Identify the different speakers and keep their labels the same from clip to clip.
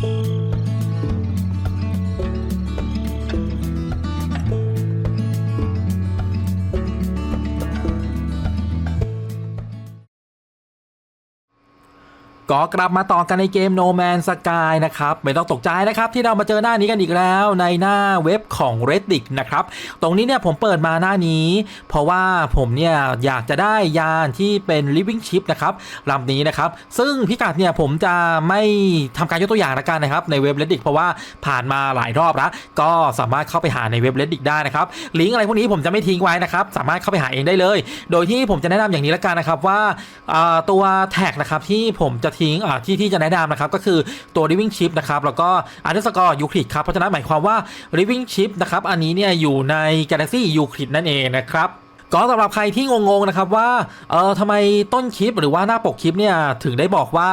Speaker 1: Bye. ก็กลับมาต่อกันในเกม No Man's Sky นะครับ ไม่ต้องตกใจนะครับที่เรามาเจอหน้านี้กันอีกแล้วในหน้าเว็บของ Reddit นะครับ ตรงนี้เนี่ยผมเปิดมาหน้านี้ เพราะว่าผมเนี่ยอยากจะได้ยานที่เป็น Living Ship นะครับลำนี้นะครับ ซึ่งพิกัดเนี่ยผมจะไม่ทำการยกตัวอย่างละกันนะครับในเว็บ Reddit เพราะว่าผ่านมาหลายรอบแล้ว ก็สามารถเข้าไปหาในเว็บ Reddit ได้นะครับลิงก์อะไรพวกนี้ผมจะไม่ทิ้งไว้นะครับสามารถเข้าไปหาเองได้เลย โดยที่ผมจะแนะนำอย่างนี้ละกันนะครับว่าตัวแท็กนะครับที่ผมจะทิ้งอ่าที่ที่จะแนะนำนะครับก็คือตัว living chip นะครับแล้วก็อันดับสกอร์ยูคลิดครับเพราะฉะนั้นหมายความว่า living chip นะครับอันนี้เนี่ยอยู่ใน galaxy ยูคลิดนั่นเองนะครับ ก็สำหรับใครที่งงๆนะครับว่าเออทำไมต้นคลิปหรือว่าหน้าปกคลิปเนี่ยถึงได้บอกว่า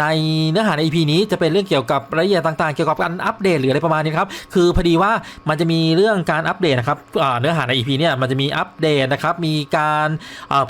Speaker 1: ในเนื้อหาใน EP นี้จะเป็นเรื่องเกี่ยวกับรายละเอียดต่างๆ เกี่ยวกับการอัปเดตหรืออะไรประมาณนี้ครับคือพอดีว่ามันจะมีเรื่องการอัปเดตนะครับเนื้อหาใน EP เนี่ยมันจะมีอัปเดตนะครับมีการ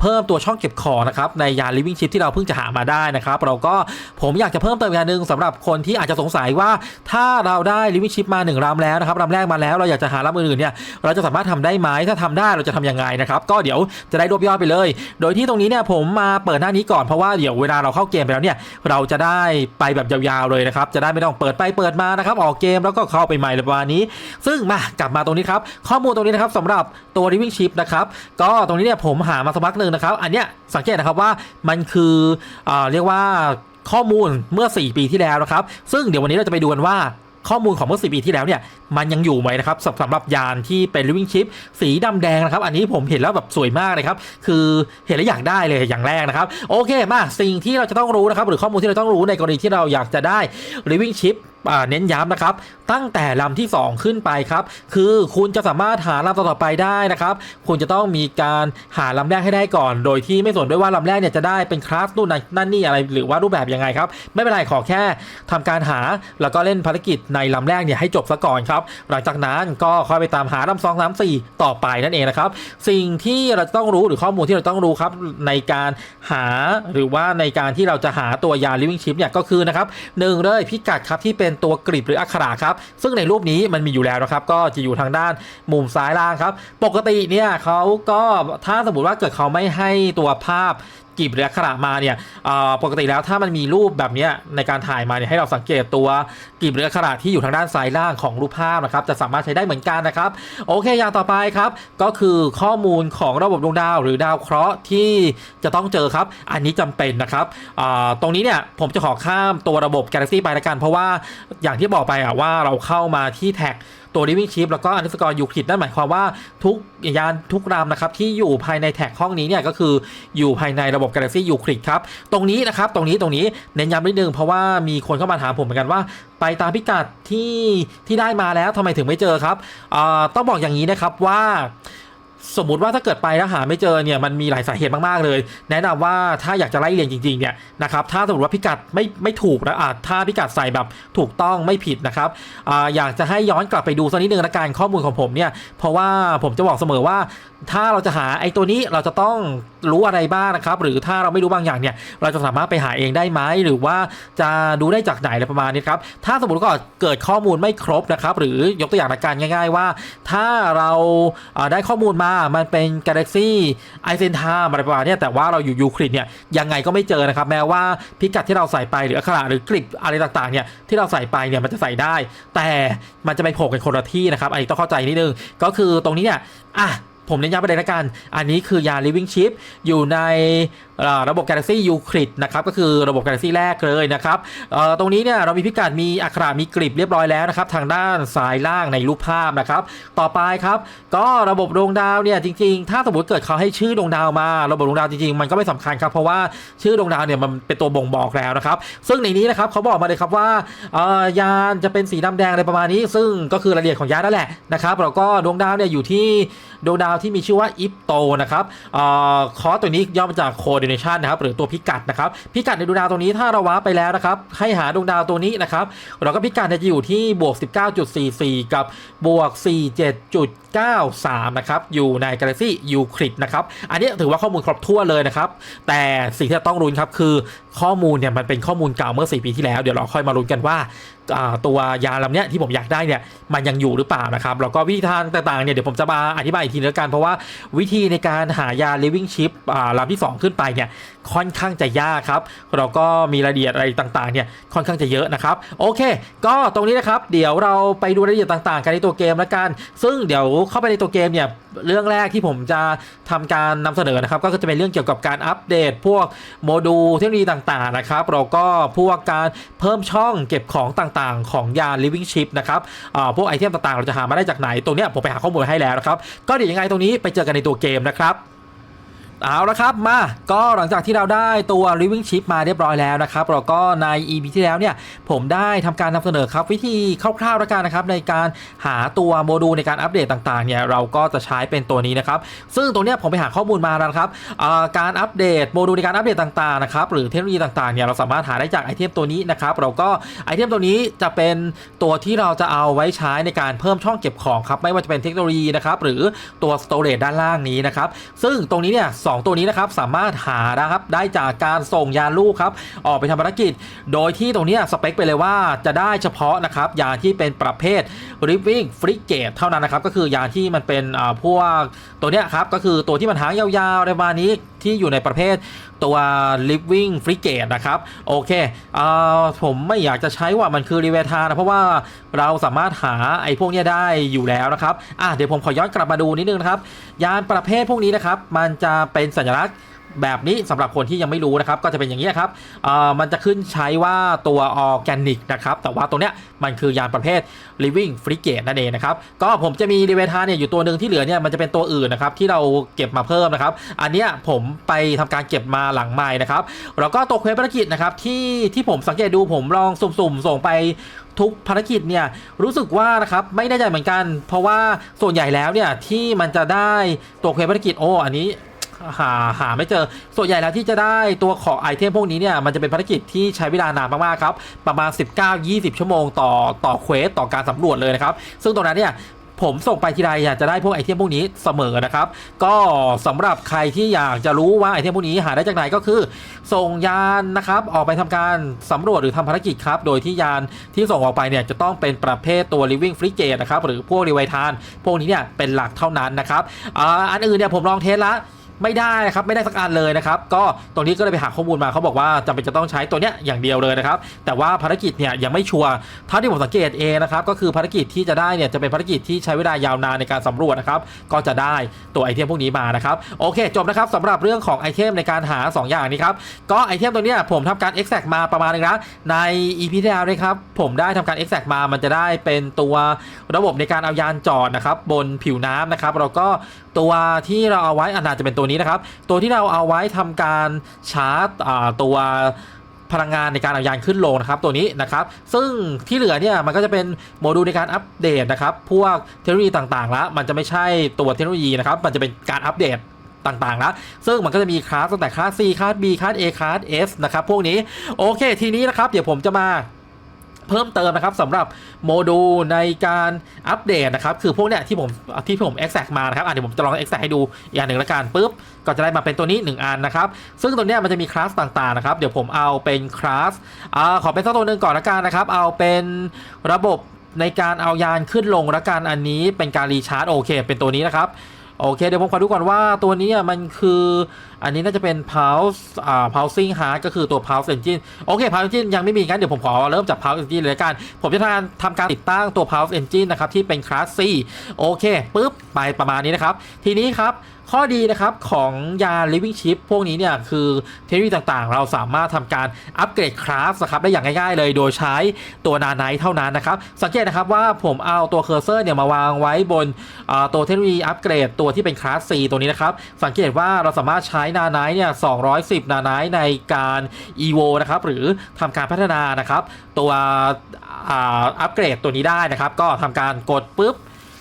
Speaker 1: เพิ่มตัวช่องเก็บของนะครับในยาน living chip ที่เราเพิ่งจะหามาได้นะครับเราก็ผมอยากจะเพิ่มเติมอย่างหนึ่งสำหรับคนที่อาจจะสงสัยว่าถ้าเราได้ living chip มาหนึ่งลำแล้วนะครับลำแรกมาแล้วเราอยากจะหาลำอื่นๆเนี่ยเราจะสามารถทำได้ไหมถ้าทำได้เราจะทำยังไงนะครับก็เดี๋ยวจะได้รวบยอดไปเลย โดยที่ตรงนี้เนี่ยผมมาเปิดหน้านี้ก่อนเพราะว่าเดี๋ยวเวลาเราเข้าเกมไปแล้วเนี่ยเราจะได้ไปแบบยาวๆเลยนะครับจะได้ไม่ต้องเปิดไปเปิดมานะครับออกเกมแล้วก็เข้าไปใหม่อะไรประมาณนี้ ซึ่งมากลับมาตรงนี้ครับข้อมูลตรงนี้นะครับสำหรับตัว living chip นะครับก็ตรงนี้เนี่ยผมหามาสักพักหนึ่งนะครับอันเนี้ยสังเกตนะครับว่ามันคือเอ่อเรียกว่าข้อมูลเมื่อ 4 ปีที่แล้วนะครับ ซึ่งเดี๋ยววันนี้เราจะไปดูกันว่า ข้อมูลของเมื่อ4ปีที่แล้วเนี่ยมันยังอยู่ไหมนะครับสำหรับยานที่เป็น living chip สีดำแดงนะครับ อันนี้ผมเห็นแล้วแบบสวยมากเลยครับ คือเห็นแล้วอยากได้เลยอย่างแรกนะครับ โอเคมาสิ่งที่เราจะต้องรู้นะครับ หรือข้อมูลที่เราต้องรู้ในกรณีที่เราอยากจะได้ living chip เน้นย้ำนะครับ ตั้งแต่ลำที่ 2 ขึ้นไปครับ คือคุณจะสามารถหาลำต่อไปได้นะครับ คุณจะต้องมีการหาลำแรกให้ได้ก่อน โดยที่ไม่สนด้วยว่าลำแรกเนี่ยจะได้เป็นคลาสนู่นนั่นนี่อะไรหรือว่ารูปแบบยังไงครับ ไม่เป็นไรขอแค่ทำการหาแล้วก็เล่นภารกิจในลำแรกเนี่ยให้จบซะก่อนครับ หลังจากนั้นก็ค่อยไปตามหาลำสองสามสี่ต่อไปนั่นเองนะครับ สิ่งที่เราจะต้องรู้หรือข้อมูลที่เราต้องรู้ครับในการหาหรือว่าในการที่เราจะหาตัวยา living chip เนี่ยก็คือนะครับหนึ่งเลยพิกัดครับที่เป็น็นตัวกริบหรืออักขระครับ ซึ่งในรูปนี้มันมีอยู่แล้วนะครับ ก็จะอยู่ทางด้านมุมซ้ายล่างครับ ปกติเนี่ยเขาก็ถ้าสมมติว่าเกิดเขาไม่ให้ตัวภาพ กลีบหรืออักขระมาเนี่ยปกติแล้วถ้ามันมีรูปแบบนี้ในการถ่ายมาเนี่ยให้เราสังเกตตัวกลีบหรืออักขระที่อยู่ทางด้านซ้ายล่างของรูปภาพนะครับจะสามารถใช้ได้เหมือนกันนะครับโอเคอย่างต่อไปครับก็คือข้อมูลของระบบดวงดาว หรือดาวเคราะห์ที่จะต้องเจอครับ อันนี้จำเป็นนะครับตรงนี้เนี่ยผมจะขอข้ามตัวระบบ Galaxy ไปละกัน เพราะว่าอย่างที่บอกไปอะว่าเราเข้ามาที่แท็กตัว living chip แล้วก็อันดับสกอร์ยูคลิดนั่นหมายความว่าทุกยานทุกรำนะครับที่อยู่ภายในแท็กห้องนี้เนี่ยก็คืออยู่ภายในระบบ Galaxy ยูคลิดครับ ตรงนี้นะครับตรงนี้ตรงนี้เน้นย้ำนิดนึงเพราะว่ามีคนเข้ามาถามผมเหมือนกันว่า ไปตามพิกัดที่ที่ได้มาแล้วทำไมถึงไม่เจอครับต้องบอกอย่างนี้นะครับว่า สมมติว่าถ้าเกิดไปแล้วหาไม่เจอเนี่ยมันมีหลายสาเหตุมากๆเลย แนะนำว่าถ้าอยากจะไล่เรียงจริงๆเนี่ยนะครับถ้าสมมติว่าพิกัดไม่ไม่ถูกนะอะถ้าพิกัดใส่แบบถูกต้องไม่ผิดนะครับอ่าอยากจะให้ย้อนกลับไปดูสักนิดนึงละกันข้อมูลของผมเนี่ยเพราะว่าผมจะบอกเสมอว่า ถ้าเราจะหาไอ้ตัวนี้เราจะต้องรู้อะไรบ้างนะครับหรือถ้าเราไม่รู้บางอย่างเนี่ยเราจะสามารถไปหาเองได้ไหมหรือว่าจะดูได้จากไหนอะไรประมาณนี้ครับถ้าสมมติก็เกิดข้อมูลไม่ครบนะครับหรือยกตัวอย่างละกันง่าย ๆ ว่า ถ้าเราได้ข้อมูลมามันเป็นกาแล็กซี่ไอเซนท่าอะไรประมาณนี้แต่ว่าเราอยู่ยูคลิดเนี่ยยังไงก็ไม่เจอนะครับ แม้ว่าพิกัดที่เราใส่ไปหรืออักขระหรือกริบอะไรต่างๆเนี่ยที่เราใส่ไปเนี่ยมันจะใส่ได้ แต่มันจะไปโผล่กันคนละที่นะครับอันนี้ต้องเข้าใจนิดนึงก็คือตรงนี้เนี่ยอะผมเน้นย้ำประเด็นละกัน อันนี้คือยา living chip อยู่ใน ระบบ Galaxy Euclid นะครับก็คือระบบ Galaxy แรกเลยนะครับตรงนี้เนี่ยเรามีพิกัดมีอักขระมีกริบเรียบร้อยแล้วนะครับทางด้านซ้ายล่างในรูปภาพนะครับต่อไปครับก็ระบบดวงดาวเนี่ยจริง ๆ ถ้าสมมติเกิดเขาให้ชื่อดวงดาวมา ระบบดวงดาวจริงๆมันก็ไม่สำคัญครับเพราะว่าชื่อดวงดาวเนี่ยมันเป็นตัวบ่งบอกแล้วนะครับซึ่งในนี้นะครับเขาบอกมาเลยครับว่ายานจะเป็นสีดำแดงอะไรประมาณนี้ ซึ่งก็คือรายละเอียดของยานนั่นแหละนะครับแล้วก็ดวงดาวเนี่ยอยู่ที่ดวงดาวที่มีชื่อว่าอิปโตนะครับคอสตัวนี้ย่อมาจากโคศ coordination นะครับหรือตัวพิกัดนะครับพิกัดในดวงดาวตรงนี้ถ้าเราว้าไปแล้วนะครับให้หาดวงดาวตัวนี้นะครับเราก็พิกัดจะอยู่ที่บวก 19.44 กับบวก 47.93 นะครับอยู่ใน Galaxy Euclid นะครับอันนี้ถือว่าข้อมูลครบถ้วนเลยนะครับแต่สิ่งที่ต้องรุ้นครับคือข้อมูลเนี่ยมันเป็นข้อมูลเก่าเมื่อ 4 ปีที่แล้วเดี๋ยวเราค่อยมาลุ้นกันว่า ตัวยาลำเนี้ยที่ผมอยากได้เนี่ยมันยังอยู่หรือเปล่านะครับแล้วก็วิธีทางต่างๆเนี่ยเดี๋ยวผมจะมาอธิบายอีกทีนึงแล้วกันเพราะว่าวิธีในการหายา living chip อ่าลำที่ 2 ขึ้นไปเนี่ยค่อนข้างจะยากครับแล้วก็มีรายละเอียดอะไรต่างๆเนี่ยค่อนข้างจะเยอะนะครับโอเค ก็ตรงนี้นะครับเดี๋ยวเราไปดูรายละเอียดต่างๆ กันในตัวเกมแล้วกัน ซึ่งเดี๋ยวเข้าไปในตัวเกมเนี่ยเรื่องแรกที่ผมจะทำการนำเสนอนะครับก็จะเป็นเรื่องเกี่ยวกับการอัปเดต พวกโมดูลเทคโนโลยีต่างๆนะครับแล้วก็พวกการเพิ่มช่องเก็บของต่างๆ ของยา living chip นะครับพวกไอเทมต่างๆ เราจะหามาได้จากไหน ตรงนี้ผมไปหาข้อมูลให้แล้วนะครับ ก็เดี๋ยวยังไงตรงนี้ไปเจอกันในตัวเกมนะครับ เอาละครับมาก็หลังจากที่เราได้ตัว living chip มาเรียบร้อยแล้วนะครับเราก็ใน EP ที่แล้วเนี่ยผมได้ทำการนำเสนอครับวิธีคร่าวๆแล้วกันนะครับในการหาตัวโมดูลในการอัปเดตต่างๆเนี่ยเราก็จะใช้เป็นตัวนี้นะครับซึ่งตัวเนี้ยผมไปหาข้อมูลมาแล้วนครับการอัปเดตโมดูลในการอัปเดตต่างๆนะครับหรือเทคโนโลยีต่างๆเนี่ยเราสามารถหาได้จากไอเทมตัวนี้นะครับเราก็ไอเทมตัวนี้จะเป็นตัวที่เราจะเอาไว้ใช้ในการเพิ่มช่องเก็บของครับไม่ว่าจะเป็นเทคโนโลยีนะครับหรือตัว storage ด้านล่างนี้นะครับซึ่งตรงนี้เนี่ยสองตัวนี้นะครับสามารถหานะครับได้จากการส่งยานลูกครับออกไปทำภารกิจ โดยที่ตรงนี้สเปคไปเลยว่าจะได้เฉพาะนะครับยานที่เป็นประเภทริฟวิ่งฟริกเกตเท่านั้นนะครับก็คือยานที่มันเป็นอ่าพวกตัวเนี้ยครับก็คือตัวที่มันหางยาวๆในประมาณนี้ที่อยู่ในประเภทตัว living frigate นะครับ โอเคอ่าผมไม่อยากจะใช้ว่ามันคือรีเวทานะ เพราะว่าเราสามารถหาไอ้พวกนี้ได้อยู่แล้วนะครับ อะเดี๋ยวผมขอย้อนกลับมาดูนิดนึงนะครับ ยานประเภทพวกนี้นะครับ มันจะเป็นสัญลักษณ์ แบบนี้สำหรับคนที่ยังไม่รู้นะครับก็จะเป็นอย่างนี้ครับมันจะขึ้นใช้ว่าตัวออร์แกนิกนะครับแต่ว่าตัวเนี้ยมันคือยานประเภท living frigate นั่นเองนะครับก็ผมจะมีดีเวทาเนี่ยอยู่ตัวหนึ่งที่เหลือเนี่ยมันจะเป็นตัวอื่นนะครับที่เราเก็บมาเพิ่มนะครับ อันเนี้ยผมไปทำการเก็บมาหลังไม้นะครับแล้วก็ตัวเควสภารกิจนะครับที่ที่ผมสังเกตดูผมลองสุ่มๆส่งไปทุกภารกิจเนี่ยรู้สึกว่านะครับไม่แน่ใจเหมือนกัน เพราะว่าส่วนใหญ่แล้วเนี่ยที่มันจะได้ตัวเควสภารกิจโอ้อันนี้ หาหาไม่เจอ ส่วนใหญ่แล้วที่จะได้ตัวของไอเทมพวกนี้เนี่ย มันจะเป็นภารกิจที่ใช้เวลานานมากๆครับ ประมาณ 19-20 ชั่วโมงต่อต่อเควสต่อการสำรวจเลยนะครับ ซึ่งตรงนั้นเนี่ยผมส่งไปทีไรอยากจะได้พวกไอเทมพวกนี้เสมอนะครับ ก็สำหรับใครที่อยากจะรู้ว่าไอเทมพวกนี้หาได้จากไหนก็คือ ส่งยานนะครับออกไปทำการสำรวจหรือทำภารกิจครับ โดยที่ยานที่ส่งออกไปเนี่ยจะต้องเป็นประเภทตัว living frigate นะครับหรือพวกรีไวทาน พวกนี้เนี่ยเป็นหลักเท่านั้นนะครับอ่าอันอื่นเนี่ยผมลองเทสละ ไม่ได้นะครับไม่ได้สักอันเลยนะครับก็ตรงนี้ก็เลยไปหาข้อมูลมาเขาบอกว่าจำเป็นจะต้องใช้ตัวเนี้ยอย่างเดียวเลยนะครับแต่ว่าภารกิจเนี่ยยังไม่ชัวร์เท่าที่ผมสังเกตเองนะครับก็คือภารกิจที่จะได้เนี่ยจะเป็นภารกิจที่ใช้เวลายาวนานในการสำรวจนะครับก็จะได้ตัวไอเทมพวกนี้มานะครับโอเคจบนะครับสำหรับเรื่องของไอเทมในการหา 2 อย่างนี้ครับก็ไอเทมตัวเนี้ยผมทำการ exact มาประมาณนึงนะใน EP ที่แล้วนะครับผมได้ทำการ exact มามันจะได้เป็นตัวระบบในการเอายานจอดนะครับบนผิวน้ำนะครับแล้วก็ตัวที่เราเอาไว้อันน่าจะเป็นตัวนี้นะครับ ตัวที่เราเอาไว้ทำการชาร์จตัวพลังงานในการเอายานขึ้นลงนะครับตัวนี้นะครับ ซึ่งที่เหลือเนี่ยมันก็จะเป็นโมดูลในการอัปเดตนะครับ พวกเทคโนโลยีต่างๆแล้วมันจะไม่ใช่ตัวเทคโนโลยีนะครับ มันจะเป็นการอัปเดตต่างๆนะซึ่งมันก็จะมีคลาสตั้งแต่คลาส C คลาส B คลาส A คลาส S นะครับ พวกนี้ โอเค ทีนี้นะครับ เดี๋ยวผมจะมา เพิ่มเติมนะครับสำหรับโมดูลในการอัปเดตนะครับ คือพวกเนี้ยที่ผมที่ผม exact มานะครับอะเดี๋ยวผมจะลอง exact ให้ดูอีกอันหนึ่งละกันปุ๊บก็จะได้มาเป็นตัวนี้ 1 อันนะครับ ซึ่งตัวเนี้ยมันจะมีคลาสต่างๆนะครับ เดี๋ยวผมเอาเป็นคลาสอ่าขอเป็นสักตัวหนึ่งก่อนละกันนะครับ เอาเป็นระบบในการเอายานขึ้นลงละกันอันนี้เป็นการรีชาร์จโอเค เป็นตัวนี้นะครับ โอเค เดี๋ยวผมขอดูก่อนว่าตัวนี้มันคืออันนี้น่าจะเป็น pulse อ่า pulsing hard ก็คือตัว pulse engine โอเค pulse engine ยังไม่มีงั้นเดี๋ยวผมขอเริ่มจาก pulse engine เลยกัน ผมจะทำการทำการติดตั้งตัว pulse engine นะครับที่เป็น class C โอเคปุ๊บไปประมาณนี้นะครับ ทีนี้ครับ ข้อดีนะครับของยา living chip พวกนี้เนี่ยคือเทคโนโลยีต่างๆ เราสามารถทำการอัปเกรดคลาสนะครับได้อย่างง่ายๆ เลยโดยใช้ตัวนาไนเท่านั้นนะครับ สังเกตนะครับว่าผมเอาตัวเคอร์เซอร์เนี่ยมาวางไว้บนตัวเทคโนโลยีอัปเกรดตัวที่เป็นคลาส C ตัวนี้นะครับ สังเกตว่าเราสามารถใช้นาไนเนี่ย210 นาไนในการ evo นะครับหรือทำการพัฒนานะครับตัวอัปเกรดตัวนี้ได้นะครับ ก็ทำการกดปุ๊บ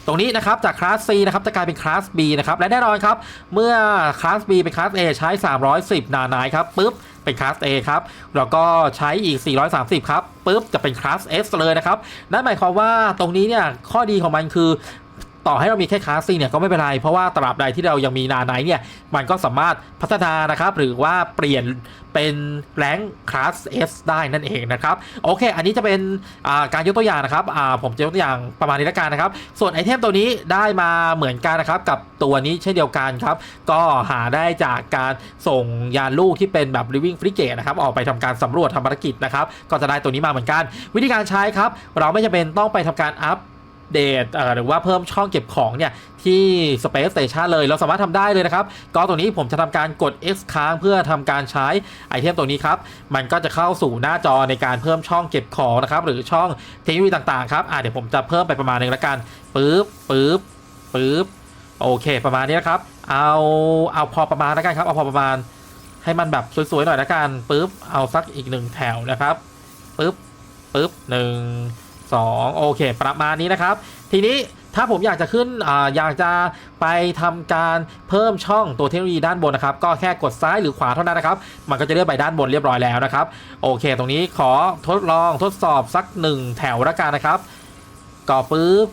Speaker 1: ตรงนี้นะครับจากคลาส C นะครับจะกลายเป็นคลาส B นะครับและแน่นอนครับเมื่อคลาส B เป็นคลาส A ใช้ 310 นานายครับปุ๊บเป็นคลาส A ครับแล้วก็ใช้อีก 430 ครับปุ๊บจะเป็นคลาส S เลยนะครับนั่นหมายความว่าตรงนี้เนี่ยข้อดีของมันคือ ต่อให้เรามีแค่คลาสซีเนี่ยก็ไม่เป็นไร เพราะว่าตราบใดที่เรายังมีนาไนเนี่ยมันก็สามารถพัฒนานะครับ หรือว่าเปลี่ยนเป็นแรงคลาส S ได้นั่นเองนะครับ โอเค อันนี้จะเป็นาการยกตัวอย่างนะครับผมจะยกตัวอย่างประมาณนี้ละกันนะครับ ส่วนไอเทมตัวนี้ได้มาเหมือนกันนะครับ กับตัวนี้เช่นเดียวกันครับ ก็หาได้จากการส่งยานลูกที่เป็นแบบ living frigate นะครับ ออกไปทำการสำรวจทำภารกิจนะครับ ก็จะได้ตัวนี้มาเหมือนกัน วิธีการใช้ครับ เราไม่จำเป็นต้องไปทำการอัพ เดตหรือว่าเพิ่มช่องเก็บของเนี่ยที่ Space Station เลย เราสามารถทำได้เลยนะครับ ก็ตัวนี้ผมจะทำการกด X ค้างเพื่อทำการใช้ไอเทมตัวนี้ครับ มันก็จะเข้าสู่หน้าจอในการเพิ่มช่องเก็บของนะครับ หรือช่องเทคโนโลยีต่างๆครับอะเดี๋ยวผมจะเพิ่มไปประมาณหนึงละกันปึ๊บปึ๊บปึ๊บโอเค ประมาณนี้นะครับ เอาเอาพอประมาณแล้วกันครับ เอาพอประมาณให้มันแบบสวยๆหน่อยละกันปึ๊บเอาสักอีกหนึ่งแถวนะครับปึ๊บปึ๊บหนึ่ง สองโอเค ประมาณนี้นะครับ ทีนี้ถ้าผมอยากจะขึ้นออยากจะไปทำการเพิ่มช่องตัวเทคโนโลยีด้านบนนะครับ ก็แค่กดซ้ายหรือขวาเท่านั้นนะครับ มันก็จะเลื่อนไปด้านบนเรียบร้อยแล้วนะครับ โอเค ตรงนี้ขอทดลองทดสอบสักหนึ่งแถวละกันนะครับก็ปุ๊บ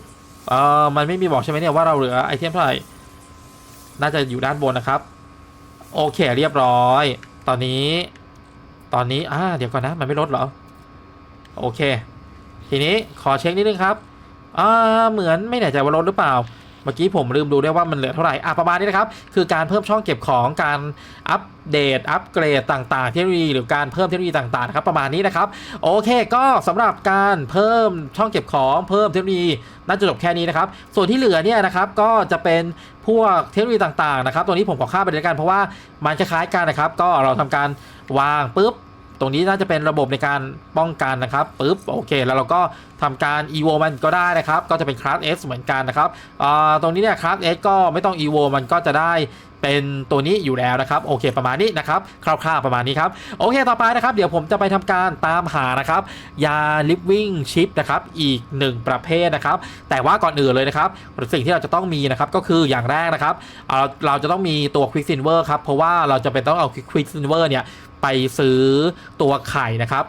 Speaker 1: เออมันไม่มีบอกใช่ไหมเนี่ยว่าเราเหลือไอเทมเท่าไหร่ น่าจะอยู่ด้านบนนะครับ โอเคเรียบร้อย ตอนนี้ ตอนนี้อ่าเดี๋ยวก่อนนะ มันไม่ลดเหรอ โอเค ทีนี้ขอเช็คนิดนึงครับอ่าเหมือนไม่แน่ใจว่าลดหรือเปล่า เมื่อกี้ผมลืมดูได้ว่ามันเหลือเท่าไหร่อะประมาณนี้นะครับ คือการเพิ่มช่องเก็บของการอัปเดต อัปเกรดต่างๆ เทคโนโลยีหรือการเพิ่มเทคโนโลยีต่างๆนะครับประมาณนี้นะครับ โอเคก็สำหรับการเพิ่มช่องเก็บของเพิ่มเทคโนโลยีน่าจะจบแค่นี้นะครับ ส่วนที่เหลือเนี่ยนะครับก็จะเป็นพวกเทคโนโลยีต่างๆนะครับ ตัวนี้ผมขอข้ามไปเลยกันเพราะว่ามันคล้ายๆกันนะครับ ก็เราทำการวางปุ๊บ ตรงนี้น่าจะเป็นระบบในการป้องกันนะครับปุ๊บโอเค แล้วเราก็ทำการ evo มันก็ได้นะครับ ก็จะเป็น class เหมือนกันนะครับตรงนี้เนี่ย class ก็ไม่ต้อง evo มันก็จะได้เป็นตัวนี้อยู่แล้วนะครับโอเคประมาณนี้นะครับคร่าวๆประมาณนี้ครับโอเคต่อไปนะครับ เดี๋ยวผมจะไปทำการตามหานะครับ ยา living chip นะครับอีกหนึ่งประเภทนะครับ แต่ว่าก่อนอื่นเลยนะครับสิ่งที่เราจะต้องมีนะครับก็คืออย่างแรกนะครับเอ่อเราจะต้องมีตัว quick silver ครับเพราะว่าเราจะเป็นต้องเอา quick silver เนี่ย ไปซื้อตัวไข่นะครับ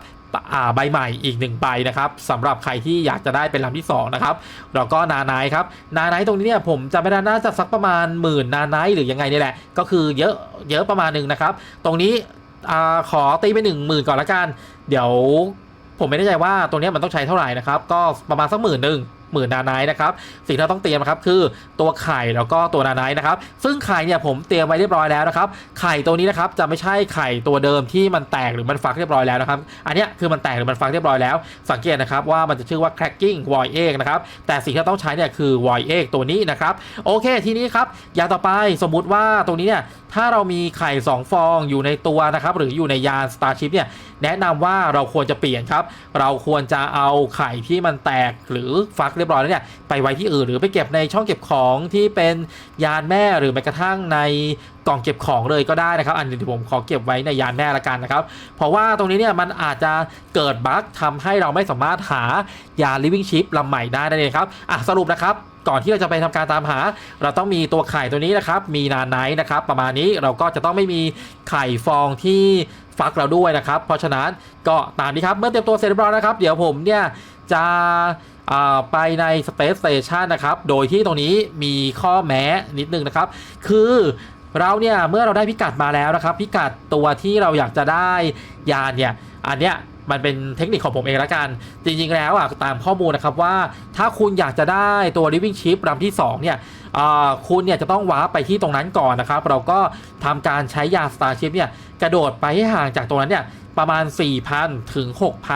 Speaker 1: ใบใหม่อีกหนึ่งใบนะครับสำหรับใครที่อยากจะได้เป็นลำที่สองนะครับแล้วก็นานท์ครับนานท์ตรงนี้เนี่ยผมจะไม่ได้น่าจะสักประมาณหมื่นนานท์หรือยังไงนี่แหละ ก็คือเยอะเยอะประมาณหนึ่งนะครับ ตรงนี้ขอตีไปหนึ่งหมื่นก่อนละกัน เดี๋ยวผมไม่แน่ใจว่าตรงนี้มันต้องใช้เท่าไหร่นะครับ ก็ประมาณสักหมื่นหนึ่ง หมื่นนาไนนะครับสิ่งที่เราต้องเตรียมนะครับคือตัวไข่แล้วก็ตัวนาไนนะครับซึ่งไข่เนี่ยผมเตรียมไว้เรียบร้อยแล้วนะครับไข่ตัวนี้นะครับจะไม่ใช่ไข่ตัวเดิมที่มันแตกหรือมันฟักเรียบร้อยแล้วนะครับอันนี้คือมันแตกหรือมันฟักเรียบร้อยแล้ว สังเกตนะครับว่ามันจะชื่อว่า cracking void egg นะครับแต่สิ่งที่เราต้องใช้เนี่ยคือ void egg ตัวนี้นะครับโอเคทีนี้ครับอย่างต่อไปสมมุติว่าตรงนี้เนี่ยถ้าเรามีไข่ 2 ฟองอยู่ในตัวนะครับหรืออยู่ในยาน Starship เนี่ยแนะนำว่าเราควรจะเปลี่ยนครับ เราควรจะเอาไข่ที่มันแตกหรือฟักเรียบร้อยแล้วเนี่ยไปไว้ที่อื่นหรือไปเก็บในช่องเก็บของที่เป็นยานแม่หรือแม้กระทั่งในกล่องเก็บของเลยก็ได้นะครับ อันนี้ผมขอเก็บไว้ในยานแม่ละกันนะครับ เพราะว่าตรงนี้เนี่ยมันอาจจะเกิดบั๊กทำให้เราไม่สามารถหายา living chip ลำใหม่ได้นั่นเองครับอะสรุปนะครับก่อนที่เราจะไปทำการตามหา เราต้องมีตัวไข่ตัวนี้นะครับ มีนาไนท์นะครับ ประมาณนี้เราก็จะต้องไม่มีไข่ฟองที่ ฟักเราด้วยนะครับ เพราะฉะนั้นก็ตามนี้ครับ เมื่อเตรียมตัวเสร็จเรียบร้อยนะครับ เดี๋ยวผมเนี่ยจะไปใน Space Station นะครับ โดยที่ตรงนี้มีข้อแม้นิดนึงนะครับ คือเราเนี่ยเมื่อเราได้พิกัดมาแล้วนะครับ พิกัดตัวที่เราอยากจะได้ยานเนี่ยอันเนี้ยมันเป็นเทคนิคของผมเองละกัน จริงๆแล้วอะตามข้อมูลนะครับว่าถ้าคุณอยากจะได้ตัว living chip ลำที่ 2 เนี่ย คุณเนี่ยจะต้องว้าไปที่ตรงนั้นก่อนนะครับ เราก็ทำการใช้ยาสตาร์ชิพเนี่ยกระโดดไปให้ห่างจากตรงนั้นเนี่ยประมาณ 4,000 ถึง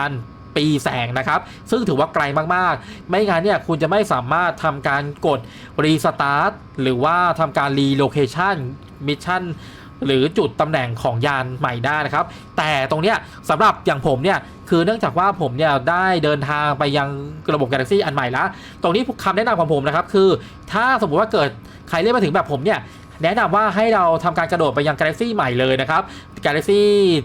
Speaker 1: 6,000ปีแสงนะครับ ซึ่งถือว่าไกลมากๆ ไม่งั้นเนี่ยคุณจะไม่สามารถทำการกดรีสตาร์ทหรือว่าทำการรีโลเคชันมิชชั่น หรือจุดตำแหน่งของยานใหม่ได้นะครับ แต่ตรงเนี้ยสำหรับอย่างผมเนี่ยคือเนื่องจากว่าผมเนี่ยได้เดินทางไปยังระบบ Galaxy อันใหม่แล้ว ตรงนี้คำแนะนำของผมนะครับคือถ้าสมมติว่าเกิดใครเล่นมาถึงแบบผมเนี่ย แนะนำว่าให้เราทำการกระโดดไปยัง Galaxy ใหม่เลยนะครับ Galaxy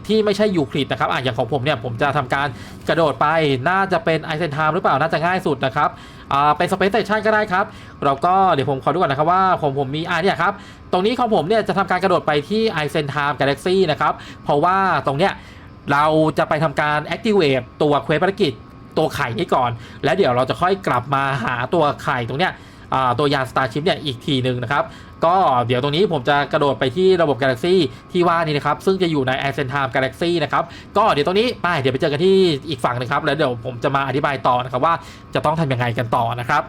Speaker 1: ที่ไม่ใช่ยูคลิดนะครับอะอย่างของผมเนี่ยผมจะทำการกระโดดไปน่าจะเป็น i อเซน Time หรือเปล่าน่าจะง่ายสุดนะครับอ่าเป็น Space Station ก็ได้ครับเราก็เดี๋ยวผมขอดูก่อนนะครับว่าของผมมีอ่าเนี่ยครับตรงนี้ของผมเนี่ยจะทำการกระโดดไปที่ i อเซน Time Galaxy นะครับเพราะว่าตรงเนี้ยเราจะไปทำการ activate ตัวเควสภารกิจตัวไข่นี้ก่อน แล้วเดี๋ยวเราจะค่อยกลับมาหาตัวไข่ตรงเนี้ย ตัวยาน Starship เนี่ยอีกทีหนึ่งนะครับ ก็เดี๋ยวตรงนี้ผมจะกระโดดไปที่ระบบ Galaxy ที่ว่านี้นะครับ ซึ่งจะอยู่ใน a s c e n t i m e Galaxy นะครับ ก็เดี๋ยวตรงนี้ไปเดี๋ยวไปเจอกันที่อีกฝั่งนะครับ แล้วเดี๋ยวผมจะมาอธิบายต่อนะครับว่าจะต้องทำยังไงกันต่อนะครับ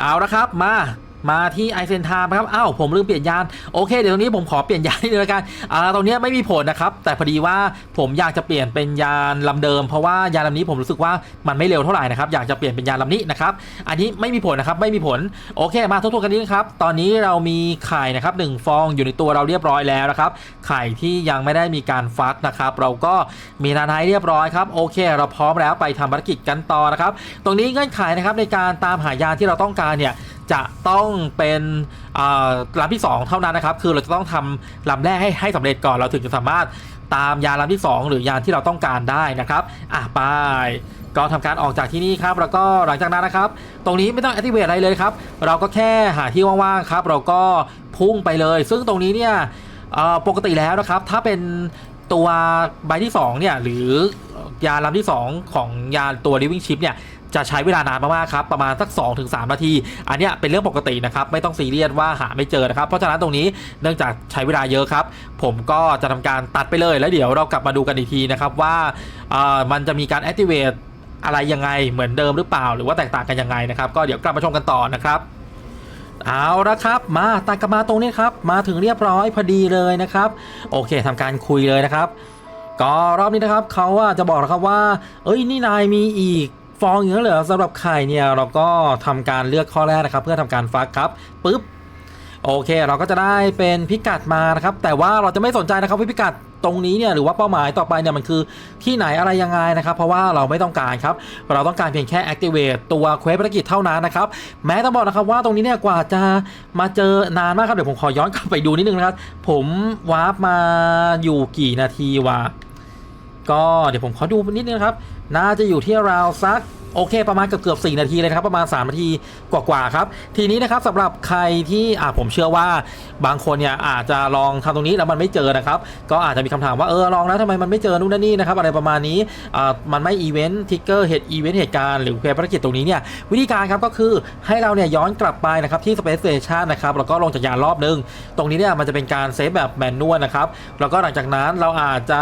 Speaker 1: เอาละครับมา มาที่ไอเซนทามครับอ้าวผมลืมเปลี่ยนยานโอเคเดี๋ยวตรงนี้ผมขอเปลี่ยนยานนิดนึงละกันอ่าตรงนี้ไม่มีผลนะครับ แต่พอดีว่าผมอยากจะเปลี่ยนเป็นยานลำเดิม เพราะว่ายานลำนี้ผมรู้สึกว่ามันไม่เร็วเท่าไหร่นะครับอยากจะเปลี่ยนเป็นยานลำนี้นะครับอันนี้ไม่มีผลนะครับไม่มีผลโอเคมาทบทวนกันนิดนึงครับตอนนี้เรามีไข่นะครับหนึ่งฟองอยู่ในตัวเราเรียบร้อยแล้วนะครับไข่ที่ยังไม่ได้มีการฟักนะครับ เราก็มีนานให้เรียบร้อยครับโอเค เราพร้อมแล้วไปทำภารกิจกันต่อนะครับ ตรงนี้เงื่อนไขนะครับในการตามหายานที่เราต้องการเนี่ย จะต้องเป็นลำที่ 2 เท่านั้นนะครับ คือเราจะต้องทำลำแรกให้ให้สำเร็จก่อนเราถึงจะสามารถตามยาลำที่ 2 หรือยาที่เราต้องการได้นะครับอะไปก็ทำการออกจากที่นี่ครับแล้วก็หลังจากนั้นนะครับ ตรงนี้ไม่ต้อง activate อะไรเลยครับ เราก็แค่หาที่ว่างๆครับ เราก็พุ่งไปเลย ซึ่งตรงนี้เนี่ยปกติแล้วนะครับ ถ้าเป็นตัวใบที่ 2 เนี่ย หรือยาลำที่ 2 ของยาตัว living ship เนี่ย จะใช้เวลานานมากๆครับประมาณสัก 2-3 นาที อันนี้เป็นเรื่องปกตินะครับไม่ต้องซีเรียสว่าหาไม่เจอนะครับ เพราะฉะนั้นตรงนี้เนื่องจากใช้เวลาเยอะครับ ผมก็จะทำการตัดไปเลยแล้วเดี๋ยวเรากลับมาดูกันอีกทีนะครับว่ามันจะมีการ activate อะไรยังไงเหมือนเดิมหรือเปล่า หรือว่าแตกต่างกันยังไงนะครับ ก็เดี๋ยวกลับมาชมกันต่อนะครับเอาละครับ มาตัดกลับมาตรงนี้ครับ มาถึงเรียบร้อยพอดีเลยนะครับ โอเคทำการคุยเลยนะครับ ก็รอบนี้นะครับเขาอะจะบอกนะครับว่า เอ้ยนี่นายมีอีก ฟองอย่างนั้นเหรอสำหรับไข่เนี่ยเราก็ทำการเลือกข้อแรกนะครับ เพื่อทำการฟักครับปึ๊บโอเค เราก็จะได้เป็นพิกัดมานะครับ แต่ว่าเราจะไม่สนใจนะครับว่าพิกัดตรงนี้เนี่ยหรือว่าเป้าหมายต่อไปเนี่ยมันคือที่ไหนอะไรยังไงนะครับ เพราะว่าเราไม่ต้องการครับ เราต้องการเพียงแค่ activate ตัวเควสภารกิจเท่านั้นนะครับ แม้ต้องบอกนะครับว่าตรงนี้เนี่ยกว่าจะมาเจอนานมากครับเดี๋ยวผมขอย้อนกลับไปดูนิดนึงนะครับ ผมวาร์ปมาอยู่กี่นาทีวะก็เดี๋ยวผมขอดูนิดนึงครับ น่าจะอยู่ที่ราวซักโอเค ประมาณเกือบเกือบ4นาทีเลยนะครับประมาณ 3 นาทีกว่าๆครับ ทีนี้นะครับสำหรับใครที่อ่าผมเชื่อว่าบางคนเนี่ยอาจจะลองทำตรงนี้แล้วมันไม่เจอนะครับ ก็อาจจะมีคำถามว่าเออลองแล้วทำไมมันไม่เจอนู่นนั่นนี่นะครับอะไรประมาณนี้อ่ามันไม่อีเวนต์ทิกเกอร์เหตุอีเวนต์เหตุการณ์หรือเควสภารกิจตรงนี้เนี่ยวิธีการครับก็คือให้เราเนี่ยย้อนกลับไปนะครับที่ Space Station นะครับแล้วก็ลงจากยานรอบนึง ตรงนี้เนี่ยมันจะเป็นการเซฟแบบแมนนวลนะครับแล้วก็หลังจากนั้นเราอาจจะ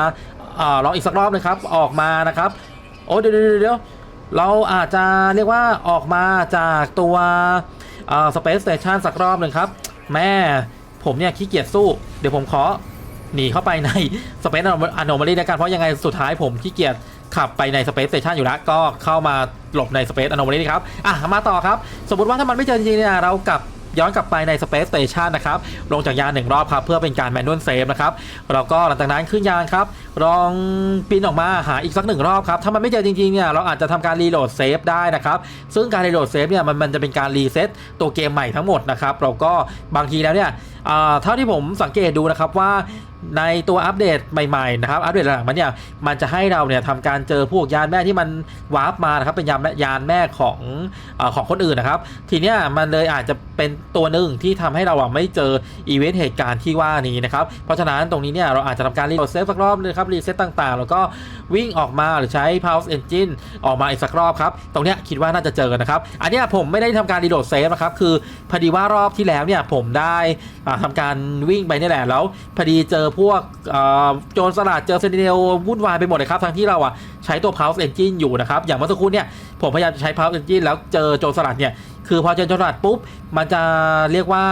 Speaker 1: อ่าลองอีกสักรอบนะครับออกมานะครับ อ้เดี๋ยวเดี๋ยวเดี๋ยวเราอาจจะเรียกว่าออกมาจากตัวอ่า Space Station สักรอบหนึ่งครับ แม่ผมเนี่ยขี้เกียจสู้ เดี๋ยวผมขอหนีเข้าไปใน Space Anomaly ในการเพราะยังไงสุดท้ายผมขี้เกียจขับไปใน Space Station อยู่แล้วก็เข้ามาหลบใน Space Anomaly นี่ครับอะมาต่อครับ สมมติว่าถ้ามันไม่เจอจริงๆเนี่ยเรากลับ ย้อนกลับไปใน Space Station นะครับ ลงจากยานหนึ่งรอบครับเพื่อเป็นการแมนนวลเซฟนะครับแล้วก็หลังจากนั้นขึ้นยานครับลองปีนออกมาหาอีกสักหนึ่งรอบครับถ้ามันไม่เจอจริงๆเนี่ยเราอาจจะทำการรีโหลดเซฟได้นะครับซึ่งการรีโหลดเซฟเนี่ยมันมันจะเป็นการรีเซ็ตตัวเกมใหม่ทั้งหมดนะครับเราก็บางทีแล้วเนี่ยอ่าเท่าที่ผมสังเกตดูนะครับว่า ในตัวอัปเดตใหม่ๆนะครับอัปเดตหลังมันเนี่ยมันจะให้เราเนี่ยทำการเจอพวกยานแม่ที่มันวาร์ปมานะครับเป็นยานแม่ยานแม่ของอของคนอื่นนะครับ ทีเนี้ยมันเลยอาจจะเป็นตัวหนึ่งที่ทำให้เราไม่เจออีเวนต์เหตุการณ์ที่ว่านี้นะครับเพราะฉะนั้นตรงนี้เนี่ยเราอาจจะทำการรีโหลดเซฟสักรอบนึงครับรีเซ็ตต่างๆ แล้วก็วิ่งออกมาหรือใช้ Pulse Engine ออกมาอีกสักรอบครับตรงเนี้ยคิดว่าน่าจะเจอนะครับอันเนี้ยผมไม่ได้ทำการรีโหลดเซฟนะครับคือพอดีว่ารอบที่แล้วเนี่ยผมได้อ่าทำการวิ่งไปนี่แหละแล้วพอดีเจอพวกโจรสลัดเจอเซนติเนลวุ่นวายไปหมดเลยครับทั้งที่เราอะใช้ตัว Pulse Engine อยู่นะครับ อย่างเมื่อสักครู่เนี่ยผมพยายามจะใช้ Pulse Engine แล้วเจอโจรสลัดเนี่ยคือพอเจอโจรสลัดปุ๊บ มันจะเรียกว่า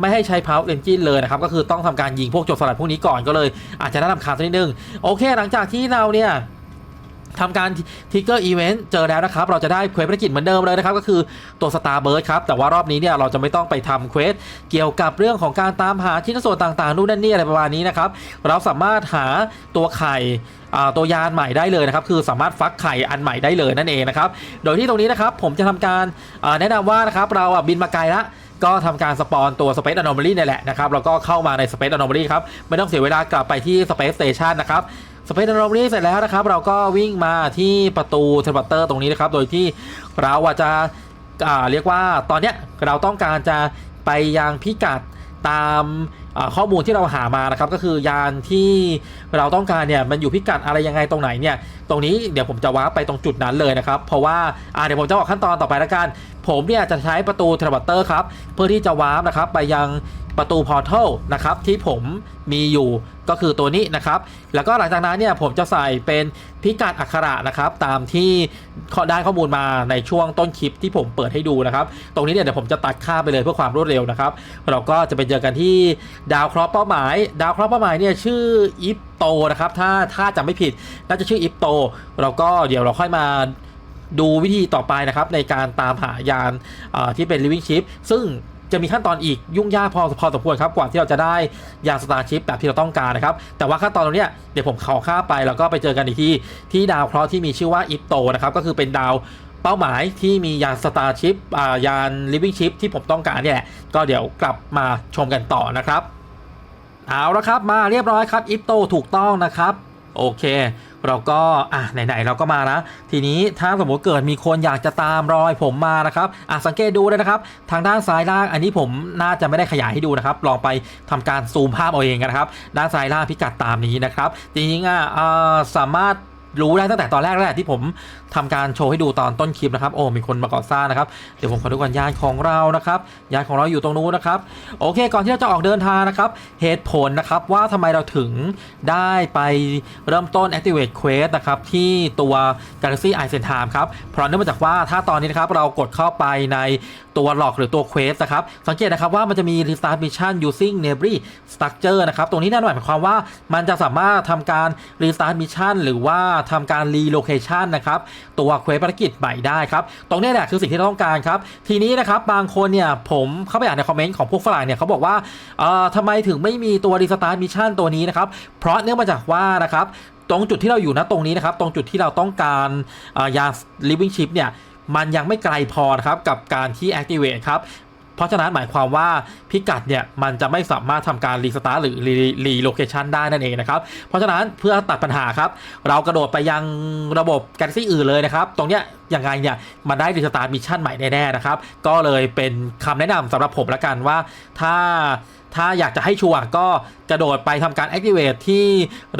Speaker 1: ไม่ให้ใช้ Pulse Engine เลยนะครับ ก็คือต้องทำการยิงพวกโจรสลัดพวกนี้ก่อนก็เลยอาจจะน่ารำคาญสักนิดนึง โอเค หลังจากที่เราเนี่ย ทำการทิกเกอร์อีเวนต์เจอแล้วนะครับ เราจะได้เควสภารกิจเหมือนเดิมเลยนะครับ ก็คือตัว Star Bird ครับ แต่ว่ารอบนี้เนี่ยเราจะไม่ต้องไปทำเควสเกี่ยวกับเรื่องของการตามหาชิ้นส่วนต่างๆนู่นนั่นนี่อะไรประมาณนี้นะครับ เราสามารถหาตัวไข่อ่าตัวยานใหม่ได้เลยนะครับ คือสามารถฟักไข่อันใหม่ได้เลยนั่นเองนะครับ โดยที่ตรงนี้นะครับผมจะทำการแนะนำว่านะครับเราอะบินมาไกลละก็ทำการสปอนตัว Space Anomaly นี่แหละนะครับแล้วก็เข้ามาใน Space Anomaly ครับ ไม่ต้องเสียเวลากลับไปที่ Space Station นะครับ Space Anomaly เสร็จแล้วนะครับ เราก็วิ่งมาที่ประตูเทเลพอร์เตอร์ตรงนี้นะครับ โดยที่เราอาจจะเรียกว่าตอนเนี้ยเราต้องการจะไปยังพิกัดตามข้อมูลที่เราหามานะครับ ก็คือยานที่เราต้องการเนี่ยมันอยู่พิกัดอะไรยังไงตรงไหนเนี่ยตรงนี้เดี๋ยวผมจะว้าไปตรงจุดนั้นเลยนะครับ เพราะว่าเดี๋ยวผมจะบอกขั้นตอนต่อไปละกัน ผมเนี่ยจะใช้ประตูเทเลพอร์เตอร์ครับเพื่อที่จะว้านะครับไปยัง ประตูพอร์ทัลนะครับที่ผมมีอยู่ก็คือตัวนี้นะครับ แล้วก็หลังจากนั้นเนี่ยผมจะใส่เป็นพิกัดอักขระนะครับ ตามที่ได้ข้อมูลมาในช่วงต้นคลิปที่ผมเปิดให้ดูนะครับ ตรงนี้เนี่ยเดี๋ยวผมจะตัดค่าไปเลยเพื่อความรวดเร็วนะครับ เราก็จะไปเจอกันที่ดาวเคราะห์เป้าหมาย ดาวเคราะห์เป้าหมายเนี่ยชื่ออิปโตนะครับ ถ้าถ้าจำไม่ผิดน่าจะชื่ออิปโตเราก็เดี๋ยวเราค่อยมาดูวิธีต่อไปนะครับในการตามหายานที่เป็น living ship ซึ่ง จะมีขั้นตอนอีกยุ่งยากพอพอสมควรครับกว่าที่เราจะได้ยานสตาร์ชิพแบบที่เราต้องการนะครับ แต่ว่าขั้นตอนตรงนี้เดี๋ยวผมขอข้าไปแล้วก็ไปเจอกันอีกที่ที่ดาวเคราะห์ที่มีชื่อว่าอิปโตนะครับก็คือเป็นดาวเป้าหมายที่มียานสตาร์ชิพยาน living ship ที่ผมต้องการเนี่ยแหละก็เดี๋ยวกลับมาชมกันต่อนะครับเอาละครับมาเรียบร้อยครับอิปโตถูกต้องนะครับโอเค เราก็อะไหนๆเราก็มานะทีนี้ถ้าสมมติเกิดมีคนอยากจะตามรอยผมมานะครับอะสังเกตดูเลยนะครับ ทางด้านซ้ายล่างอันนี้ผมน่าจะไม่ได้ขยายให้ดูนะครับลองไปทำการซูมภาพเอาเองกันนะครับ ด้านซ้ายล่างพิกัดตามนี้นะครับจริงๆอะอ่อสามารถ รู้ได้ตั้งแต่ตอนแรกแล้วแหละที่ผมทำการโชว์ให้ดูตอนต้นคลิปนะครับโอ้มีคนมาก่อสร้างนะครับเดี๋ยวผมขอดูก่อนยานของเรานะครับยานของเราอยู่ตรงนู้นนะครับโอเค ก่อนที่เราจะออกเดินทางนะครับเหตุผลนะครับว่าทำไมเราถึงได้ไปเริ่มต้น activate quest นะครับที่ตัว Galaxy i c e n t i m e ครับเพราะเนื่องมาจากว่าถ้าตอนนี้นะครับเรากดเข้าไปใน ตัวหลอกหรือตัว quest นะครับ สังเกตนะครับว่ามันจะมี restart mission using Nebry structure นะครับ ตรงนี้นั่นหมายความว่ามันจะสามารถทำการ restart mission หรือว่าทำการ relocation นะครับ ตัวเควสภารกิจใหม่ได้ครับ ตรงนี้แหละคือสิ่งที่เราต้องการครับ ทีนี้นะครับบางคนเนี่ยผมเข้าไปอ่านในคอมเมนต์ของพวกฝรั่งเนี่ยเขาบอกว่าเอ่อทำไมถึงไม่มีตัว Restart Mission ตัวนี้นะครับ เพราะเนื่องมาจากว่านะครับตรงจุดที่เราอยู่นะตรงนี้นะครับ ตรงจุดที่เราต้องการยา living ship เนี่ย มันยังไม่ไกลพอนะครับกับการที่ activate ครับเพราะฉะนั้นหมายความว่าพิกัดเนี่ยมันจะไม่สามารถทำการรีสตาร์หรือรีโลเคชันได้นั่นเองนะครับ เพราะฉะนั้นเพื่อตัดปัญหาครับ เรากระโดดไปยังระบบ Galaxy อื่นเลยนะครับ ตรงเนี้ยยังไงเนี่ยมันได้รีสตาร์มิชชั่นใหม่แน่ๆนะครับ ก็เลยเป็นคำแนะนำสำหรับผมละกันว่าถ้า ถ้าอยากจะให้ชัวร์ก็กระโดดไปทำการ activate ที่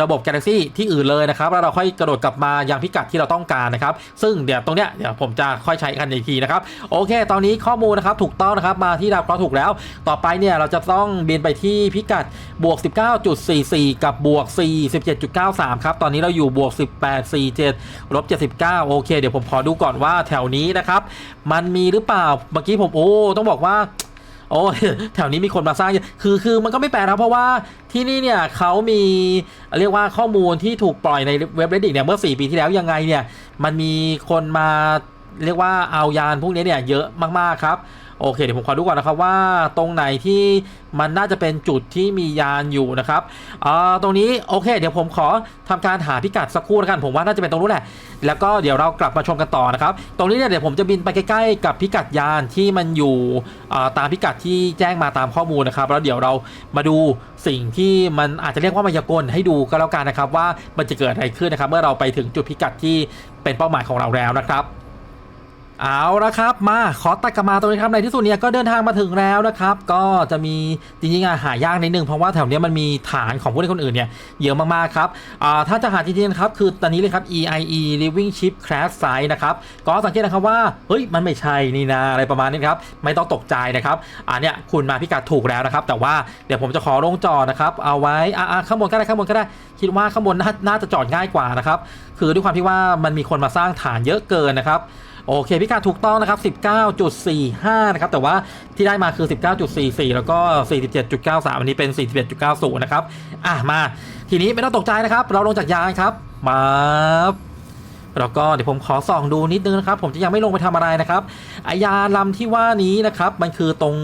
Speaker 1: ระบบ Galaxy ที่อื่นเลยนะครับ แล้วเราค่อยกระโดดกลับมายังพิกัดที่เราต้องการนะครับ ซึ่งเดี๋ยวตรงเนี้ยเดี๋ยวผมจะค่อยใช้กันอีกทีนะครับ โอเค ตอนนี้ข้อมูลนะครับถูกต้องนะครับมาที่ดาวเคราะห์ถูกแล้ว ต่อไปเนี่ยเราจะต้องบินไปที่พิกัดบวก 19.44 กับบวก 47.93 ครับ ตอนนี้เราอยู่บวก 1847ลบ79 โอเค เดี๋ยวผมขอดูก่อนว่าแถวนี้นะครับ มันมีหรือเปล่า เมื่อกี้ผมโอ้ ต้องบอกว่า โอ้แถวนี้มีคนมาสร้างเยอะคือคือมันก็ไม่แปลกนะเพราะว่าที่นี่เนี่ยเขามีเรียกว่าข้อมูลที่ถูกปล่อยในเว็บเรดดิตเนี่ยเมื่อ 4 ปีที่แล้วยังไงเนี่ยมันมีคนมาเรียกว่าเอายานพวกนี้เนี่ยเยอะมากๆครับ โอเคเดี๋ยวผมขอดูก่อนนะครับว่าตรงไหนที่มันน่าจะเป็นจุดที่มียานอยู่นะครับอ่าตรงนี้โอเค เดี๋ยวผมขอทำการหาพิกัดสักครู่แล้วกันผมว่าน่าจะเป็นตรงนู้นแหละ แล้วก็เดี๋ยวเรากลับมาชมกันต่อนะครับ ตรงนี้เนี่ยเดี๋ยวผมจะบินไปใกล้ๆกับพิกัดยานที่มันอยู่อ่าตามพิกัดที่แจ้งมาตามข้อมูลนะครับแล้วเดี๋ยวเรามาดูสิ่งที่มันอาจจะเรียกว่ามายากลให้ดูก็แล้วกันนะครับ ว่ามันจะเกิดอะไรขึ้นนะครับ เมื่อเราไปถึงจุดพิกัดที่เป็นเป้าหมายของเราแล้วนะครับ เอาละครับมาขอตัดกลับมาตรงนี้ครับในที่สุดเนี่ยก็เดินทางมาถึงแล้วนะครับ ก็จะมีจริงๆอะหายากนิดนึงเพราะว่าแถวเนี้ยมันมีฐานของผู้เล่นคนอื่นเนี่ยเยอะมากๆครับอ่าถ้าจะหาจริงๆนะครับคือตอนนี้เลยครับ EIE Living Ship Crash Site นะครับก็สังเกตนะครับว่าเฮ้ยมันไม่ใช่นี่นะอะไรประมาณนี้ครับไม่ต้องตกใจนะครับอ่าเนี่ยคุณมาพิกัดถูกแล้วนะครับ แต่ว่าเดี๋ยวผมจะขอลงจอนะครับเอาไว้อ่าข้างบนก็ได้ข้างบนก็ได้ คิดว่าข้างบนน่าจะจอดง่ายกว่านะครับคือด้วยความที่ว่ามันมีคนมาสร้างฐานเยอะเกินนะครับ โอเคพิกัดถูกต้องนะครับ 19.45 นะครับ แต่ว่าที่ได้มาคือ 19.44 แล้วก็ 47.93 อันนี้เป็น 41.90 นะครับ อะ มา ทีนี้ไม่ต้องตกใจนะครับ เราลงจากยานครับ มาแล้วก็เดี๋ยวผมขอส่องดูนิดนึงนะครับ ผมจะยังไม่ลงไปทำอะไรนะครับไอยานลำที่ว่านี้นะครับ มันคือตรง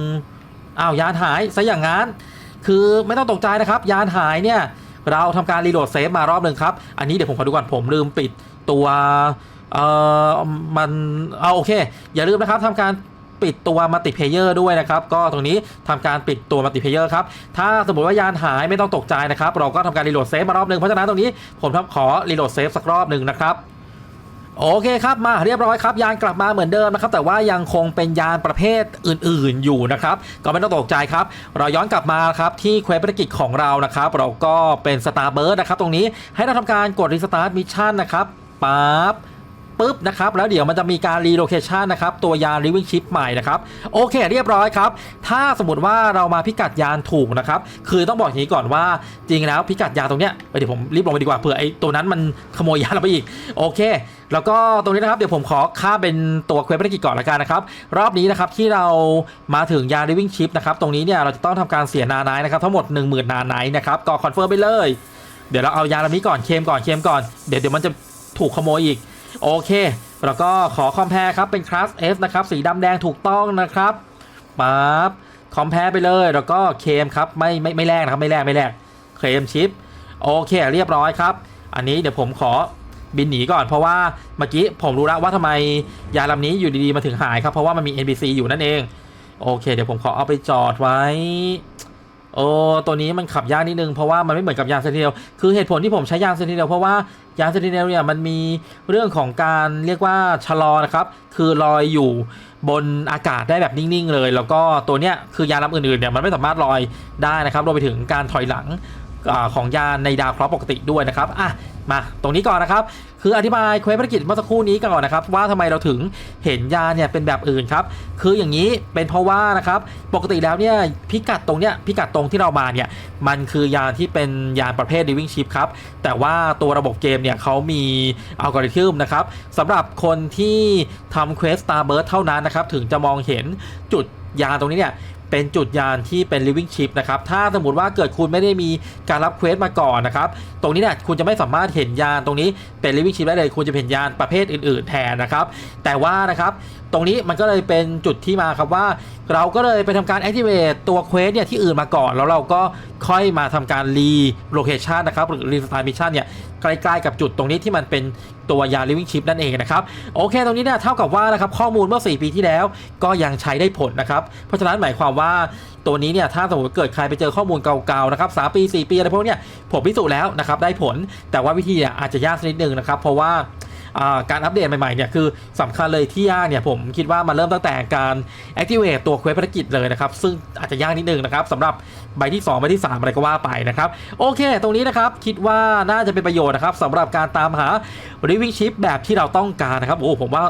Speaker 1: อ้าวยานหายซะอย่างนั้น คือไม่ต้องตกใจนะครับ ยานหายเนี่ย เราทำการรีโหลดเซฟมารอบหนึ่งครับ อันนี้เดี๋ยวผมขอดูก่อนผมลืมปิดตัว เอ่อมันเอาโอเค อย่าลืมนะครับทำการปิดตัวมัลติเพเยอร์ด้วยนะครับ ก็ตรงนี้ทำการปิดตัวมัลติเพเยอร์ครับ ถ้าสมมติว่ายานหายไม่ต้องตกใจนะครับ เราก็ทำการรีโหลดเซฟมารอบหนึ่งเพราะฉะนั้นตรงนี้ผมขอรีโหลดเซฟสักรอบหนึ่งนะครับ โอเคครับ มาเรียบร้อยครับ ยานกลับมาเหมือนเดิมนะครับ แต่ว่ายังคงเป็นยานประเภทอื่น ๆ อยู่นะครับ ก็ไม่ต้องตกใจครับ เราย้อนกลับมาครับที่เควสภารกิจของเรานะครับ เราก็เป็นสตาร์เบิร์ดนะครับ ตรงนี้ให้เราทำการกดรีสตาร์ทมิชชั่นนะครับปั๊บ ปุ๊บนะครับแล้วเดี๋ยวมันจะมีการรีโลเคชันนะครับตัวยานรีวิ่งชิปใหม่นะครับโอเคเรียบร้อยครับ ถ้าสมมติว่าเรามาพิกัดยานถูกนะครับคือต้องบอกอย่างนี้ก่อนว่าจริงแล้วพิกัดยานตรงเนี้ยเดี๋ยวผมรีบลงไปดีกว่าเผื่อไอ้ตัวนั้นมันขโมยยานเราไปอีกโอเคแล้วก็ตรงนี้นะครับเดี๋ยวผมขอค่าเป็นตัวเควสภารกิจก่อนละกันนะครับรอบนี้นะครับที่เรามาถึงยานรีวิ่งชิปนะครับตรงนี้เนี่ยเราจะต้องทำการเสียนาไนท์นะครับทั้งหมด 1 0,000 นาไนท์นะครับก็คอนเฟิร์มไปเลย เดี๋ยวเราเอายาลำนี้ก่อนเคมก่อนเคมก่อนเดี๋ยวเดี๋ยวมันจะถูกขโมยอีก โอเค แล้วก็ขอคอมแพร์ครับเป็นคลาส S นะครับ สีดำแดงถูกต้องนะครับปั๊บคอมแพร์ไปเลย แล้วก็เคมครับไม่ไม่ไม่แลกนะครับไม่แลกไม่แลกเคมชิปโอเคเรียบร้อยครับ อันนี้เดี๋ยวผมขอบินหนีก่อนเพราะว่าเมื่อกี้ผมรู้แล้วว่าทำไมยานลำนี้อยู่ดีๆมาถึงหายครับ เพราะว่ามันมี NPC อยู่นั่นเอง โอเค เดี๋ยวผมขอเอาไปจอดไว้ โอ้ตัวนี้มันขับยากนิดนึงเพราะว่ามันไม่เหมือนกับยานเซนติเนลคือเหตุผลที่ผมใช้ยานเซนติเนลเพราะว่า ยานเซนติเนลเนี่ยมันมีเรื่องของการเรียกว่าชะลอนะครับ คือลอยอยู่บนอากาศได้แบบนิ่งๆเลย แล้วก็ตัวเนี้ยคือยานลำอื่นๆเนี่ยมันไม่สามารถลอยได้นะครับรวมไปถึงการถอยหลังอของยานในดาวเคราะห์ปกติด้วยนะครับอะ มาตรงนี้ก่อนนะครับ คืออธิบายเควสภารกิจเมื่อสักครู่นี้ก่อนนะครับ ว่าทำไมเราถึงเห็นยาเนี่ยเป็นแบบอื่นครับ คืออย่างนี้เป็นเพราะว่านะครับ ปกติแล้วเนี่ยพิกัดตรงเนี้ยพิกัดตรงที่เรามาเนี่ยมันคือยานที่เป็นยานประเภท living ship ครับ แต่ว่าตัวระบบเกมเนี่ยเขามีอัลกอริทึมนะครับสำหรับคนที่ทำเควส Starburst เท่านั้นนะครับ ถึงจะมองเห็นจุดยาตรงนี้เนี่ย เป็นจุดยานที่เป็น living ship นะครับ ถ้าสมมติว่าเกิดคุณไม่ได้มีการรับเควสมาก่อนนะครับ ตรงนี้เนี่ยคุณจะไม่สามารถเห็นยานตรงนี้เป็น living ship ได้เลย คุณจะเห็นยานประเภทอื่น ๆ แทนนะครับ แต่ว่านะครับตรงนี้มันก็เลยเป็นจุดที่มาครับว่า เราก็เลยไปทำการ activate ตัวเควสเนี่ยที่อื่นมาก่อน แล้วเราก็ค่อยมาทำการ re location นะครับหรือ re start mission เนี่ย ใกล้ๆกับจุดตรงนี้ที่มันเป็นตัวยา living chip นั่นเองนะครับ โอเค ตรงนี้เนี่ยเท่ากับว่านะครับข้อมูลเมื่อ 4 ปีที่แล้วก็ยังใช้ได้ผลนะครับ เพราะฉะนั้นหมายความว่าตัวนี้เนี่ยถ้าสมมติเกิดใครไปเจอข้อมูลเก่าๆนะครับสามปี 4 ปีอะไรพวกเนี้ยผมพิสูจน์แล้วนะครับได้ผลแต่ว่าวิธีเนี่ยอาจจะยากสักนิดนึงนะครับเพราะว่า การอัปเดตใหม่ๆเนี่ยคือสำคัญเลยที่ยากเนี่ยผมคิดว่ามันเริ่มตั้งแต่การ activate ตัวเควสภารกิจเลยนะครับ ซึ่งอาจจะยากนิดนึงนะครับสำหรับใบที่ 2 ใบที่ 3 อะไรก็ว่าไปนะครับ โอเค ตรงนี้นะครับ คิดว่าน่าจะเป็นประโยชน์นะครับสำหรับการตามหา Living Ship แบบที่เราต้องการนะครับ โอ้ผมว่า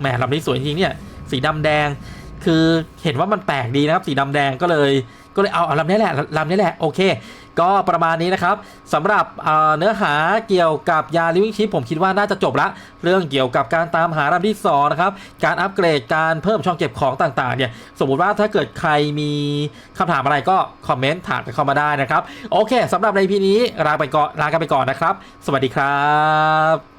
Speaker 1: แหมลำนี้สวยจริงๆเนี่ยสีดำแดง คือเห็นว่ามันแปลกดีนะครับ สีดำแดงก็เลยก็เลยเอาเอาลำนี้แหละลำนี้แหละโอเค ก็ประมาณนี้นะครับสำหรับเนื้อหาเกี่ยวกับยาลิวิ่งชิปผมคิดว่าน่าจะจบละเรื่องเกี่ยวกับการตามหาลำที่สองนะครับการอัปเกรดการเพิ่มช่องเก็บของต่างๆเนี่ยสมมติว่าถ้าเกิดใครมีคำถามอะไรก็คอมเมนต์ถามกันเข้ามาได้นะครับ โอเคสำหรับในพีนี้ลาไปก่อนลากันไปก่อนนะครับ สวัสดีครับ